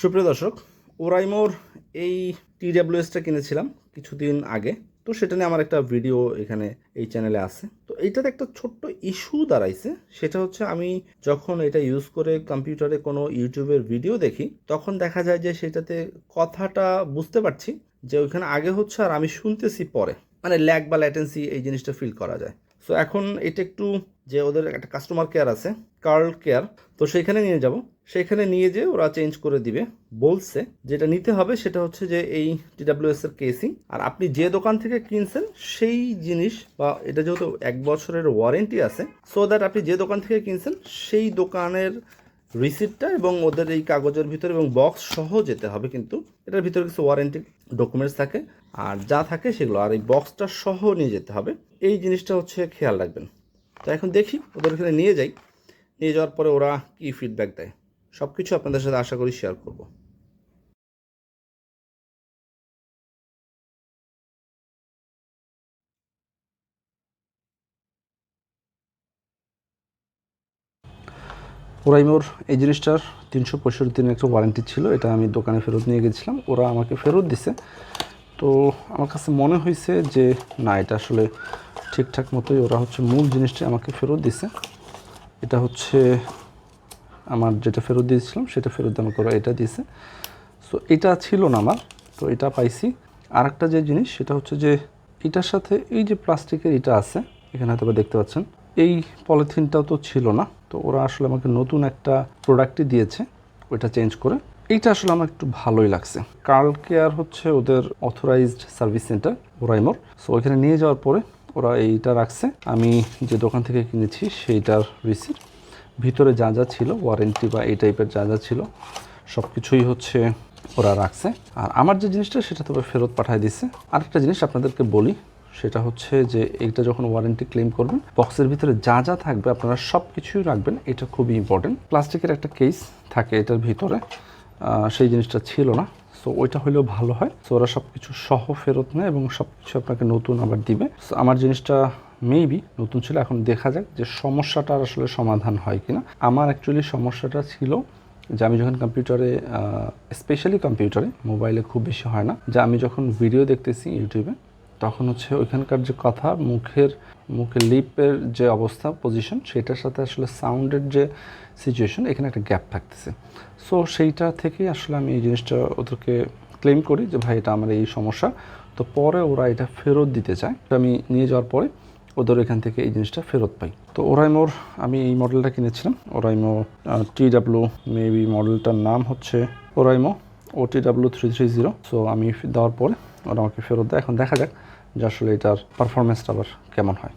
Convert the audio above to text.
সুপ্রিয় দর্শক, ওরাইমোর এই টিডাব্লিউএসটা কিনেছিলাম কিছুদিন আগে। তো সেটা নিয়ে আমার একটা ভিডিও এখানে এই চ্যানেলে আছে। তো এইটাতে একটা ছোট্ট ইস্যু দাঁড়াইছে। সেটা হচ্ছে আমি যখন এটা ইউজ করে কম্পিউটারে কোনো ইউটিউবের ভিডিও দেখি, তখন দেখা যায় যে সেটাতে কথাটা বুঝতে পারছি যে ওইখানে আগে হচ্ছে আর আমি শুনতেছি পরে। মানে ল্যাগ বা ল্যাটেন্সি এই জিনিসটা ফিল করা যায়। সো এখন এটা একটু যে ওদের একটা কাস্টমার কেয়ার আছে কার্ল কেয়ার তো সেইখানে নিয়ে যাব। সেইখানে নিয়ে যে ওরা চেঞ্জ করে দিবে। বলছে, যেটা নিতে হবে সেটা হচ্ছে যে এই টিডাব্লিউএস এর কেসিং আর আপনি যে দোকান থেকে কিনছেন সেই জিনিস বা এটা যেহেতু এক বছরের ওয়ারেন্টি আছে সো দ্যাট আপনি যে দোকান থেকে কিনছেন সেই দোকানের রিসিপ্টটা এবং ওদের এই কাগজের ভিতরে এবং বক্স সহ যেতে হবে কিন্তু। এটার ভিতরে কিছু ওয়ারেন্টি ডকুমেন্টস থাকে। আর যা থাকে সেগুলো। আর এই বক্সটা সহ নিয়ে যেতে হবে। এই জিনিসটা হচ্ছে খেয়াল রাখবেন। তো এখন দেখি ওদের এখানে নিয়ে যাই। নিয়ে যাওয়ার পরে ওরা কী ফিডব্যাক দেয়। সব কিছু আপনাদের সাথে আশা করি শেয়ার করব। ওরাই মোর এই জিনিসটার তিনশো পঁয়ষট্টি দিনের একটা ওয়ারেন্টি ছিল, এটা আমি দোকানে ফেরত নিয়ে গেছিলাম। ওরা আমাকে ফেরত দিছে। তো আমার কাছে মনে হয়েছে যে, না, এটা আসলে ঠিকঠাক মতোই ওরা হচ্ছে মূল জিনিসটা আমাকে ফেরত দিছে। এটা হচ্ছে আমার যেটা ফেরত দিয়েছিলাম, সেটা ফেরত আমাকে ওরা এটা দিয়েছে। সো এটা ছিল না আমার, তো এটা পাইছি। আর একটা যে জিনিস, সেটা হচ্ছে যে এটার সাথে এই যে প্লাস্টিকের এটা আছে, এখানে হয়তো দেখতে পাচ্ছেন, এই পলিথিনটাও তো ছিল না, তো ওরা আসলে আমাকে নতুন একটা প্রোডাক্টই দিয়েছে, ওইটা চেঞ্জ করে। এইটা আসলে আমার একটু ভালোই লাগছে। কার্ল কেয়ার হচ্ছে ওদের অথরাইজড সার্ভিস সেন্টার ওরাইমোর সো ওইখানে নিয়ে যাওয়ার পরে ওরা এইটা রাখছে। আমি যে দোকান থেকে কিনেছি সেইটার রিসিপ্ট ভিতরে যা যা ছিল ওয়ারেন্টি বা এই টাইপের যা যা ছিল সব কিছুই হচ্ছে ওরা রাখছে। আর আমার যে জিনিসটা, সেটা তবে ফেরত পাঠিয়ে দিচ্ছে আরেকটা জিনিস আপনাদেরকে বলি, সেটা হচ্ছে যে এইটা যখন ওয়ারেন্টি ক্লেম করবেন বক্সের ভিতরে যা যা থাকবে আপনারা সব কিছুই রাখবেন। এটা খুবই ইম্পর্টেন্ট প্লাস্টিকের একটা কেস থাকে এটার ভিতরে। সেই জিনিসটা ছিল না। সো ওইটা হলেও ভালো হয়। সো ওরা সব কিছু সহ ফেরত নেয় এবং সব কিছু আপনাকে নতুন আবার দিবে। আমার জিনিসটা মেবি নতুন ছিল, এখন দেখা যাক যে সমস্যাটার আসলে সমাধান হয় কিনা। আমার অ্যাকচুয়ালি সমস্যাটা ছিল যে আমি যখন কম্পিউটারে স্পেশালি কম্পিউটারে, মোবাইলে খুব বেশি হয় না, যে আমি যখন ভিডিও দেখতেছি ইউটিউবে, তখন হচ্ছে ওইখানকার যে কথা, মুখের মুখের লিপের যে অবস্থা পজিশন সেটার সাথে আসলে সাউন্ডের যে সিচুয়েশন এখানে একটা গ্যাপ থাকতেছে। সো সেইটা থেকে আসলে আমি এই জিনিসটা ওদেরকে ক্লেম করি যে, ভাই, এটা আমার এই সমস্যা। তো পরে ওরা এটা ফেরত দিতে চায়। আমি নিয়ে যাওয়ার পরে ওদের এখান থেকে এই জিনিসটা ফেরত পাই। তো ওরাইমোর আমি এই মডেলটা কিনেছিলাম। ওরাইমো টি ডাব্লু মেবি মডেলটার নাম হচ্ছে Oraimo O T W three three zero so আমি দেওয়ার পরে ওরা আমাকে ফেরত দেয়। এখন দেখা যাক যে আসলে এটার পারফরমেন্সটা আবার কেমন হয়।